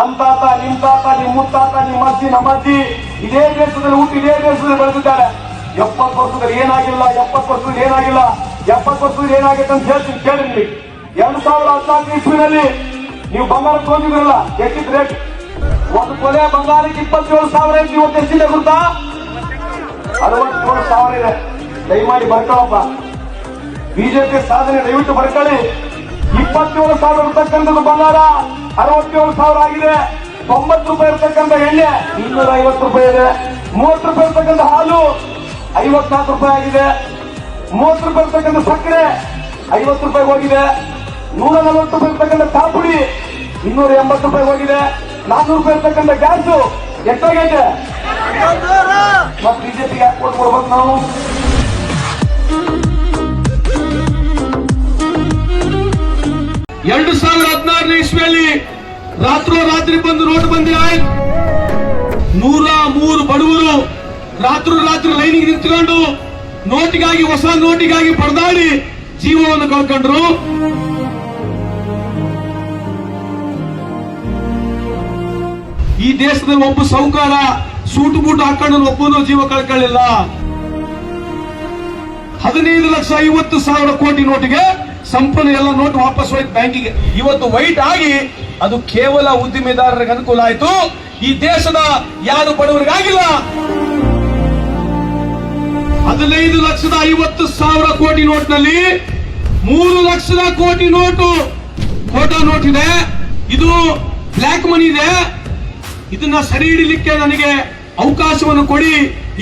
ನಮ್ ಪಾಪ ನಿಮ್ ಪಾಪ ನಿಮ್ ಮುತ್ತಾಪ ನಿಮ್ಮ ಅಜ್ಜಿ, ನಮ್ಮ ಅಜ್ಜಿ ಇದೇ ದೇಶದಲ್ಲಿ ಹುಟ್ಟಿ ಇದೇ ದೇಶದಲ್ಲಿ ಬೆಳೆದಿದ್ದಾರೆ. ಎಪ್ಪತ್ತು ವರ್ಷದಲ್ಲಿ ಏನಾಗಿಲ್ಲ, ಎಪ್ಪತ್ತು ವರ್ಷದಲ್ಲಿ ಏನಾಗಿಲ್ಲ, ಎಪ್ಪತ್ತು ವರ್ಷದಲ್ಲಿ ಏನಾಗಿತ್ತು ಅಂತ ಹೇಳ್ತೀನಿ ಕೇಳಿ ನೀವು ಎರಡ್ ಸಾವಿರದ ಹದಿನಾಲ್ಕು ಇಸ್ವಿನಲ್ಲಿ ನೀವು ಬಂಗಾರ ತಗೊಂಡಿದ್ರಲ್ಲ ಎಷ್ಟಿದ್ ರೇಟ್ ಒಂದು ಕೊಲೆ ಬಂಗಾರಕ್ಕೆ ಇಪ್ಪತ್ತೇಳು ಸಾವಿರ ಐತಿ, ಇವತ್ತು ಎಷ್ಟಿದೆ ಗೊತ್ತಾ ಅರವತ್ತೇಳು ಸಾವಿರ ಇದೆ. ದಯಮಾಡಿ ಬರ್ಕೊಳಪ್ಪ ಬಿಜೆಪಿ ಸಾಧನೆ ದಯವಿಟ್ಟು ಬರ್ಕೊಳ್ಳಿ. ಇಪ್ಪತ್ತೇಳು ಸಾವಿರ ಇರ್ತಕ್ಕಂಥದ್ದು ಬಂಗಾರ. ಅರವತ್ತೇಳು ಸಾವಿರ ಆಗಿದೆ. ತೊಂಬತ್ತು ರೂಪಾಯಿ ಇರ್ತಕ್ಕಂಥ ಎಣ್ಣೆ ಇನ್ನೂರ ಐವತ್ತು ರೂಪಾಯಿ ಇದೆ. ಮೂವತ್ತು ರೂಪಾಯಿ ಇರ್ತಕ್ಕಂಥ ಹಾಲು ಐವತ್ನಾಲ್ಕು ರೂಪಾಯಿ ಆಗಿದೆ. ಮೂವತ್ತು ರೂಪಾಯಿ ಇರ್ತಕ್ಕಂಥ ಸಕ್ಕರೆ ಐವತ್ತು ರೂಪಾಯಿ ಹೋಗಿದೆ. ನೂರ ನಲವತ್ತು ರೂಪಾಯಿ ಇರ್ತಕ್ಕಂಥ ಕಾಪುಡಿ ಇನ್ನೂರ ಎಂಬತ್ತು ರೂಪಾಯಿ ಹೋಗಿದೆ. ನಾನ್ನೂರು ರೂಪಾಯಿ ಇರ್ತಕ್ಕಂಥ ಗ್ಯಾಸು ಎಷ್ಟಾಗೈತೆ? ಮತ್ತೆ ಬಿಜೆಪಿಗೆ ಯಾಕೆ ಕೊಡ್ಬೇಕು ನಾವು. ಎರಡು ಸಾವಿರದ ಹದಿನಾರನೇ ಇಸ್ವಿಯಲ್ಲಿ ರಾತ್ರಿ ಬಂದು ನೋಟ್ ಬಂದಿ ಆಯ್ತು. ನೂರ ಮೂರು ಬಡವರು ರಾತ್ರೋರಾತ್ರಿ ರಾತ್ರಿ ಲೈನಿಗೆ ನಿಂತ್ಕೊಂಡು ನೋಟಿಗಾಗಿ, ಹೊಸ ನೋಟಿಗಾಗಿ ಪರದಾಡಿ ಜೀವವನ್ನು ಕಳ್ಕೊಂಡ್ರು. ಈ ದೇಶದಲ್ಲಿ ಒಬ್ಬ ಸೌಕಾರ ಸೂಟು ಬೂಟು ಹಾಕೊಂಡು ಒಬ್ಬನು ಜೀವ ಕಳ್ಕೊಳ್ಳಿಲ್ಲ. ಹದಿನೈದು ಲಕ್ಷ ಐವತ್ತು ಸಾವಿರ ಕೋಟಿ ನೋಟಿಗೆ ಸಂಪೂರ್ಣ ಎಲ್ಲ ನೋಟ್ ವಾಪಸ್ ಹೋಯ್ತು ಬ್ಯಾಂಕಿಗೆ. ಇವತ್ತು ವೈಟ್ ಆಗಿ ಅದು ಕೇವಲ ಉದ್ದಿಮೆದಾರರಿಗೆ ಅನುಕೂಲ ಆಯ್ತು. ಈ ದೇಶದ ಯಾರು ಬಡವರಿಗಾಗಿಲ್ಲ. ಹದಿನೈದು ಲಕ್ಷದ ಐವತ್ತು ಸಾವಿರ ಕೋಟಿ ನೋಟ್ನಲ್ಲಿ ಮೂರು ಲಕ್ಷದ ಕೋಟಿ ನೋಟು. ಫೋಟೋ ನೋಟ್ ಇದೆ. ಇದು ಬ್ಲ್ಯಾಕ್ ಮನಿ ಇದೆ. ಇದನ್ನ ಸರಿ ಹಿಡಿಲಿಕ್ಕೆ ನನಗೆ ಅವಕಾಶವನ್ನು ಕೊಡಿ.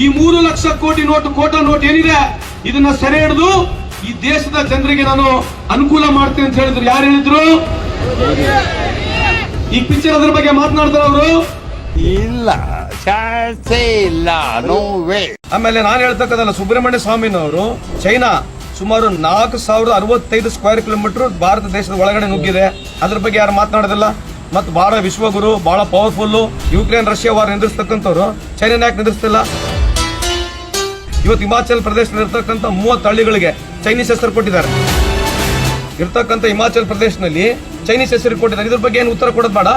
ಈ ಮೂರು ಲಕ್ಷ ಕೋಟಿ ನೋಟು ಕೋಟಾ ನೋಟ್ ಏನಿದೆ? ಇದನ್ನ ಸರಿ ಹಿಡಿದು ಈ ದೇಶದ ಜನರಿಗೆ ನಾನು ಅನುಕೂಲ ಮಾಡ್ತೇನೆ ಅಂತ ಹೇಳಿದ್ರು. ಯಾರು ಹೇಳಿದ್ರು? ಈ ಪಿಕ್ಚರ್ ಅದ್ರ ಬಗ್ಗೆ ಮಾತನಾಡ್ತಾರ ಅವರು. ಇಲ್ಲ ಚಾನ್ಸೇ ಇಲ್ಲ ನೋ ವೇ ಆಮೇಲೆ ನಾನು ಹೇಳ್ತಕ್ಕದಲ್ಲ ಸುಬ್ರಹ್ಮಣ್ಯ ಸ್ವಾಮಿನವರು ಚೈನಾ ಸುಮಾರು ನಾಲ್ಕು ಸಾವಿರದ ಅರವತ್ತೈದು ಸ್ಕ್ವೇರ್ ಕಿಲೋಮೀಟರ್ ಭಾರತ ದೇಶದ ಒಳಗಡೆ ನುಗ್ಗಿದೆ. ಅದ್ರ ಬಗ್ಗೆ ಯಾರು ಮಾತನಾಡೋದಿಲ್ಲ. ಮತ್ತು ಬಹಳ ವಿಶ್ವಗುರು ಬಹಳ ಪವರ್ಫುಲ್ ಯುಕ್ರೇನ್ ರಷ್ಯಾ ವಾರ ನಿಂದಿರ್ತಕ್ಕಂಥವ್ರು ಚೈನಾ ಯಾಕೆ ನಿಂದಿರ್ತಿಲ್ಲ ಇವತ್ತು ಹಿಮಾಚಲ್ ಪ್ರದೇಶದಲ್ಲಿರ್ತಕ್ಕಂಥ ಮೂವತ್ತು ಹಳ್ಳಿಗಳಿಗೆ ಚೈನೀಸ್ ಹೆಸರು ಕೊಟ್ಟಿದ್ದಾರೆ. ಇರ್ತಕ್ಕಂಥ ಹಿಮಾಚಲ್ ಪ್ರದೇಶನಲ್ಲಿ ಚೈನೀಸ್ ಹೆಸರು ಕೊಟ್ಟಿದ್ದಾರೆ. ಇದ್ರ ಬಗ್ಗೆ ಏನು ಉತ್ತರ ಕೊಡೋದು ಬೇಡ.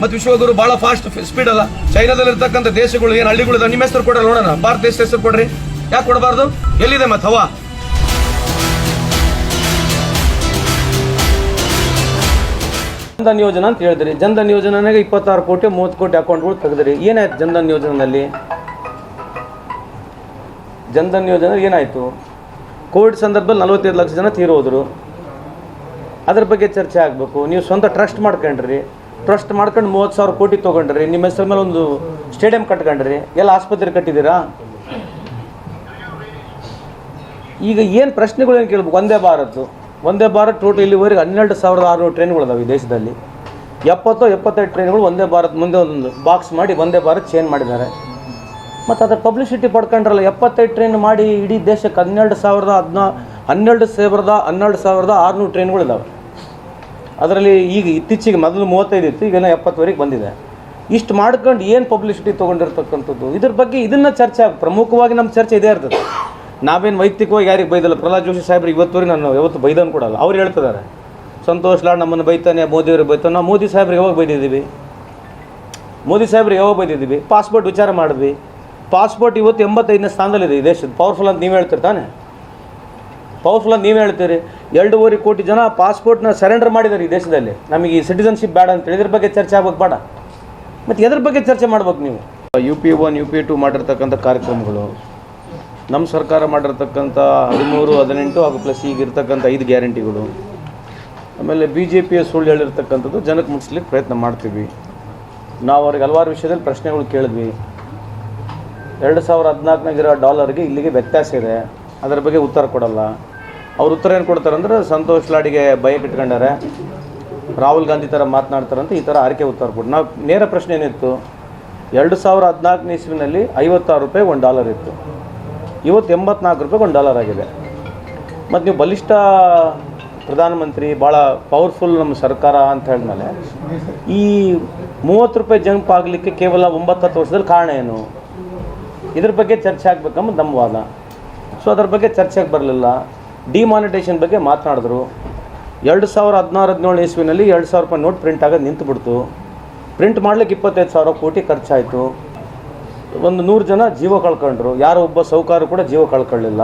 ಮತ್ತು ವಿಶ್ವಗುರು ಬಹಳ ಫಾಸ್ಟ್ ಸ್ಪೀಡ್ ಅಲ್ಲ. ಚೈನಾದಲ್ಲಿ ಇರ್ತಕ್ಕಂಥ ದೇಶಗಳು ಏನು ಹಳ್ಳಿಗಳು ನಿಮ್ಮ ಹೆಸರು ಕೊಡಲ್ಲ ನೋಡೋಣ. ಭಾರತ ದೇಶ ಹೆಸರು ಕೊಡ್ರಿ. ಯಾಕೆ ಕೊಡಬಾರ್ದು? ಎಲ್ಲಿದೆ ಮತ್ತೆ ಹವಾ? ಜನ್ಧನ್ ಯೋಜನಾ ಅಂತ ಹೇಳಿದ್ರಿ. ಜನ್ಧನ್ ಯೋಜನೆಗೆ ಇಪ್ಪತ್ತಾರು ಕೋಟಿ, ಮೂವತ್ತು ಕೋಟಿ ಅಕೌಂಟ್ಗಳು ತೆಗೆದ್ರಿ. ಏನಾಯ್ತು ಜನ್ಧನ್ ಯೋಜನೆಯಲ್ಲಿ ಜನ್ಧನ್ ಯೋಜನೆ ಏನಾಯಿತು? ಕೋವಿಡ್ ಸಂದರ್ಭದಲ್ಲಿ ನಲವತ್ತೈದು ಲಕ್ಷ ಜನ ತೀರೋದ್ರು. ಅದ್ರ ಬಗ್ಗೆ ಚರ್ಚೆ ಆಗಬೇಕು. ನೀವು ಸ್ವಂತ ಟ್ರಸ್ಟ್ ಮಾಡ್ಕೊಂಡ್ರಿ. ಟ್ರಸ್ಟ್ ಮಾಡ್ಕೊಂಡು ಮೂವತ್ತು ಸಾವಿರ ಕೋಟಿ ತೊಗೊಂಡ್ರಿ. ನಿಮ್ಮ ಹೆಸರ ಮೇಲೆ ಒಂದು ಸ್ಟೇಡಿಯಂ ಕಟ್ಕೊಂಡ್ರಿ. ಎಲ್ಲ ಆಸ್ಪತ್ರೆ ಕಟ್ಟಿದ್ದೀರಾ? ಈಗ ಏನು ಪ್ರಶ್ನೆಗಳು ಏನು ಕೇಳ್ಬೇಕು? ಒಂದೇ ಭಾರತ್. ಒಂದೇ ಭಾರತ್ ಟೋಟಲ್ ಇಲ್ಲಿವರೆಗೆ ಹನ್ನೆರಡು ಸಾವಿರದ ಆರುನೂರು ಟ್ರೈನ್ಗಳಿದಾವೆ ಈ ದೇಶದಲ್ಲಿ. ಎಪ್ಪತ್ತೋ ಎಪ್ಪತ್ತೈದು ಟ್ರೈನ್ಗಳು ಒಂದೇ ಭಾರತ್ ಮುಂದೆ ಒಂದೊಂದು ಬಾಕ್ಸ್ ಮಾಡಿ, ಒಂದೇ ಭಾರತ್ ಚೇಂಜ್ ಮಾಡಿದ್ದಾರೆ. ಮತ್ತು ಅದರ ಪಬ್ಲಿಸಿಟಿ ಪಡ್ಕೊಂಡ್ರಲ್ಲ, ಎಪ್ಪತ್ತೈದು ಟ್ರೈನ್ ಮಾಡಿ ಇಡೀ ದೇಶಕ್ಕೆ ಹನ್ನೆರಡು ಸಾವಿರದ ಹದಿನಾ, ಹನ್ನೆರಡು ಸಾವಿರದ ಹನ್ನೆರಡು ಸಾವಿರದ ಆರುನೂರು ಟ್ರೈನ್ಗಳಿದಾವೆ ಅದರಲ್ಲಿ ಈಗ ಇತ್ತೀಚೆಗೆ ಮೊದಲು ಮೂವತ್ತೈದು ಇತ್ತು ಈಗ ಎಪ್ಪತ್ತುವರೆಗೆ ಬಂದಿದೆ. ಇಷ್ಟು ಮಾಡ್ಕೊಂಡು ಏನು ಪಬ್ಲಿಸಿಟಿ ತೊಗೊಂಡಿರ್ತಕ್ಕಂಥದ್ದು? ಇದ್ರ ಬಗ್ಗೆ ಇದನ್ನು ಚರ್ಚೆ ಪ್ರಮುಖವಾಗಿ ನಮ್ಮ ಚರ್ಚೆ ಇದೇ ಇರ್ತದೆ. ನಾವೇನು ವೈಯಕ್ತಿಕವಾಗಿ ಯಾರಿಗೆ ಬೈದಲ್ಲ, ಪ್ರಹ್ಲಾದ್ ಜೋಶಿ ಸಾಹೇಬ್ರು ಇವತ್ತುವರೆಗೆ ನಾನು ಯಾವತ್ತು ಬೈದನ್ ಕೊಡಲ್ಲ ಅವ್ರು ಹೇಳ್ತಿದ್ದಾರೆ, ಸಂತೋಷ್ ಲಾಡ್ ನಮ್ಮನ್ನು ಬೈತಾನೆ ಮೋದಿಯವ್ರಿಗೆ ಬೈತಾನೆ. ನಾವು ಮೋದಿ ಸಾಹೇಬ್ರಿಗೆ ಯಾವಾಗ ಬೈದಿದ್ದೀವಿ? ಮೋದಿ ಸಾಹೇಬ್ರಿಗೆ ಯಾವಾಗ ಬೈದಿದ್ದೀವಿ? ಪಾಸ್ಪೋರ್ಟ್ ವಿಚಾರ ಮಾಡಿದ್ವಿ. ಪಾಸ್ಪೋರ್ಟ್ ಇವತ್ತು ಎಂಬತ್ತೈದನೇ ಸ್ಥಾನದಲ್ಲಿದೆ ಈ ದೇಶದ. ಪವರ್ಫುಲ್ ಅಂತ ನೀವು ಹೇಳ್ತೀರಿ ತಾನೆ? ಪವರ್ಫುಲ್ ಅಂತ ನೀವು ಹೇಳ್ತೀರಿ? ಎರಡೂವರೆ ಕೋಟಿ ಜನ ಪಾಸ್ಪೋರ್ಟ್ನ ಸರೆಂಡರ್ ಮಾಡಿದ್ದಾರೆ ಈ ದೇಶದಲ್ಲಿ. ನಮಗೆ ಈ ಸಿಟಿಸನ್ಶಿಪ್ ಬೇಡ ಅಂತೇಳಿ ಇದ್ರ ಬಗ್ಗೆ ಚರ್ಚೆ ಆಗ್ಬೇಕು, ಬೇಡ. ಮತ್ತು ಎದ್ರ ಬಗ್ಗೆ ಚರ್ಚೆ ಮಾಡ್ಬೇಕು ನೀವು? U P one U P two ಮಾಡಿರ್ತಕ್ಕಂಥ ಕಾರ್ಯಕ್ರಮಗಳು ನಮ್ಮ ಸರ್ಕಾರ ಮಾಡಿರ್ತಕ್ಕಂಥ ಹದಿಮೂರು, ಹದಿನೆಂಟು ಹಾಗೂ ಪ್ಲಸ್ ಈಗ ಇರ್ತಕ್ಕಂಥ ಐದು ಗ್ಯಾರಂಟಿಗಳು, ಆಮೇಲೆ ಬಿ ಜೆ ಪಿಯ ಸುಳ್ಳು ಹೇಳಿರ್ತಕ್ಕಂಥದ್ದು ಜನಕ್ಕೆ ಮುಟ್ಸ್ಲಿಕ್ಕೆ ಪ್ರಯತ್ನ ಮಾಡ್ತೀವಿ. ನಾವು ಅವ್ರಿಗೆ ಹಲವಾರು ವಿಷಯದಲ್ಲಿ ಪ್ರಶ್ನೆಗಳು ಕೇಳಿದ್ವಿ. ಎರಡು ಸಾವಿರ ಹದಿನಾಲ್ಕನಾಗಿರೋ ಡಾಲರ್ಗೆ ಇಲ್ಲಿಗೆ ವ್ಯತ್ಯಾಸ ಇದೆ. ಅದರ ಬಗ್ಗೆ ಉತ್ತರ ಕೊಡಲ್ಲ. ಅವ್ರ ಉತ್ತರ ಏನು ಕೊಡ್ತಾರೆ ಅಂದ್ರೆ ಸಂತೋಷ್ ಲಾಡಿಗೆ ಭಯ ಇಟ್ಕೊಂಡಾರೆ. ರಾಹುಲ್ ಗಾಂಧಿ ಥರ ಮಾತನಾಡ್ತಾರಂತ ಈ ಥರ ಆರಕೆ ಉತ್ತರ ಕೊಟ್ಟು ನಾವು ನೇರ ಪ್ರಶ್ನೆ ಏನಿತ್ತು? ಎರಡು ಸಾವಿರ ಹದಿನಾಲ್ಕನೇ ಇಸ್ವಿನಲ್ಲಿ ಐವತ್ತಾರು ರೂಪಾಯಿ ಒಂದು ಡಾಲರ್ ಇತ್ತು. ಇವತ್ತು ಎಂಬತ್ನಾಲ್ಕು ರೂಪಾಯಿ ಒಂದು ಡಾಲರ್ ಆಗಿದೆ. ಮತ್ತು ನೀವು ಬಲಿಷ್ಠ ಪ್ರಧಾನಮಂತ್ರಿ ಭಾಳ ಪವರ್ಫುಲ್ ನಮ್ಮ ಸರ್ಕಾರ ಅಂತ ಹೇಳಿದ್ಮೇಲೆ ಈ ಮೂವತ್ತು ರೂಪಾಯಿ ಜಂಪ್ ಆಗಲಿಕ್ಕೆ ಕೇವಲ ಒಂಬತ್ತು ಹತ್ತು ವರ್ಷದಲ್ಲಿ ಕಾರಣ ಏನು? ಇದ್ರ ಬಗ್ಗೆ ಚರ್ಚೆ ಆಗ್ಬೇಕಂಬ ನಮ್ಮ ವಾದ. ಸೊ ಅದ್ರ ಬಗ್ಗೆ ಚರ್ಚೆಗೆ ಬರಲಿಲ್ಲ. ಡಿಮಾನಿಟೇಷನ್ ಬಗ್ಗೆ ಮಾತನಾಡಿದ್ರು. ಎರಡು ಸಾವಿರ ಹದಿನಾರು ಹದಿನೇಳು ಇಸ್ವಿನಲ್ಲಿ ಎರಡು ಸಾವಿರ ರೂಪಾಯಿ ನೋಟ್ ಪ್ರಿಂಟ್ ಆಗೋದು ನಿಂತುಬಿಡ್ತು. ಪ್ರಿಂಟ್ ಮಾಡ್ಲಿಕ್ಕೆ ಇಪ್ಪತ್ತೈದು ಸಾವಿರ ಕೋಟಿ ಖರ್ಚಾಯಿತು. ಒಂದು ನೂರು ಜನ ಜೀವ ಕಳ್ಕೊಂಡ್ರು. ಯಾರೋ ಒಬ್ಬ ಸೌಕಾರ ಕೂಡ ಜೀವ ಕಳ್ಕೊಳ್ಳಿಲ್ಲ.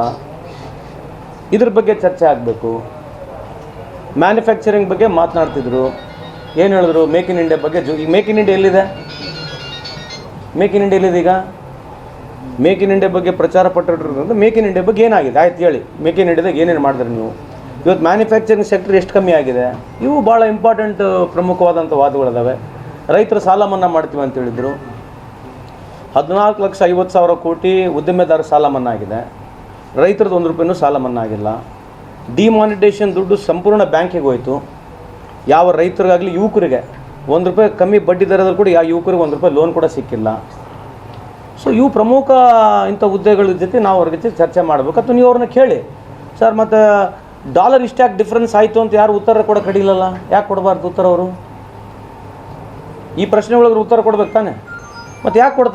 ಇದ್ರ ಬಗ್ಗೆ ಚರ್ಚೆ ಆಗಬೇಕು. ಮ್ಯಾನುಫ್ಯಾಕ್ಚರಿಂಗ್ ಬಗ್ಗೆ ಮಾತನಾಡ್ತಿದ್ರು. ಏನು ಹೇಳಿದ್ರು? ಮೇಕ್ ಇನ್ ಇಂಡಿಯಾ ಬಗ್ಗೆ ಜು ಈಗ ಮೇಕ್ ಇನ್ ಇಂಡಿಯಾ ಎಲ್ಲಿದೆ? ಮೇಕ್ ಇನ್ ಇಂಡಿಯಾ ಎಲ್ಲಿದೆ ಈಗ? ಮೇಕ್ ಇನ್ ಇಂಡಿಯಾ ಬಗ್ಗೆ ಪ್ರಚಾರ ಪಟ್ಟಿರೋದ್ರಿಂದ ಮೇಕ್ ಇನ್ ಇಂಡಿಯಾ ಬಗ್ಗೆ ಏನಾಗಿದೆ? ಆಯ್ತು ಹೇಳಿ. ಮೇಕ್ ಇನ್ ಇಂಡಿಯಾದಾಗ ಏನೇನು ಮಾಡಿದ್ರಿ ನೀವು? ಇವತ್ತು ಮ್ಯಾನುಫ್ಯಾಕ್ಚರಿಂಗ್ ಸೆಕ್ಟರ್ ಎಷ್ಟು ಕಮ್ಮಿ ಆಗಿದೆ? ಇವು ಭಾಳ ಇಂಪಾರ್ಟೆಂಟ್ ಪ್ರಮುಖವಾದಂಥ ವಾದಗಳಿದಾವೆ. ರೈತರು ಸಾಲ ಮನ್ನಾ ಮಾಡ್ತೀವಿ ಅಂತ ಹೇಳಿದರು. ಹದಿನಾಲ್ಕು ಲಕ್ಷ ಐವತ್ತು ಸಾವಿರ ಕೋಟಿ ಉದ್ದಿಮೆದಾರ ಸಾಲ ಮನ್ನಾ ಆಗಿದೆ. ರೈತರದ್ದು ಒಂದು ರೂಪಾಯಿನೂ ಸಾಲ ಮನ್ನಾ ಆಗಿಲ್ಲ. ಡಿಮಾನಿಟೇಷನ್ ದುಡ್ಡು ಸಂಪೂರ್ಣ ಬ್ಯಾಂಕಿಗೆ ಹೋಯಿತು. ಯಾವ ರೈತರಿಗಾಗಲಿ ಯುವಕರಿಗೆ ಒಂದು ರೂಪಾಯಿ ಕಮ್ಮಿ ಬಡ್ಡಿ ದರದಲ್ಲಿ ಕೂಡ ಯಾವ ಯುವಕರಿಗೆ ಒಂದು ರೂಪಾಯಿ ಲೋನ್ ಕೂಡ ಸಿಕ್ಕಿಲ್ಲ. ಸೊ ಇವು ಪ್ರಮುಖ ಇಂಥ ಹುದ್ದೆಗಳ ಜೊತೆ ನಾವು ಅವ್ರ ಜೊತೆ ಚರ್ಚೆ ಮಾಡಬೇಕು. ಅಥವಾ ನೀವು ಅವ್ರನ್ನ ಕೇಳಿ, ಸರ್, ಮತ್ತು ಡಾಲರ್ ಇಷ್ಟ್ಯಾಕೆ ಡಿಫ್ರೆನ್ಸ್ ಆಯಿತು ಅಂತ ಯಾರು ಉತ್ತರ ಕೊಡೋಕೆ ಕಡಿಲಲ್ಲ ಯಾಕೆ ಕೊಡಬಾರ್ದು ಉತ್ತರ ಅವರು? ಈ ಪ್ರಶ್ನೆ ಒಳಗೆ ಉತ್ತರ ಕೊಡ್ಬೇಕು ತಾನೆ. ಮತ್ತು ಯಾಕೆ ಕೊಡ್ತಾರೆ?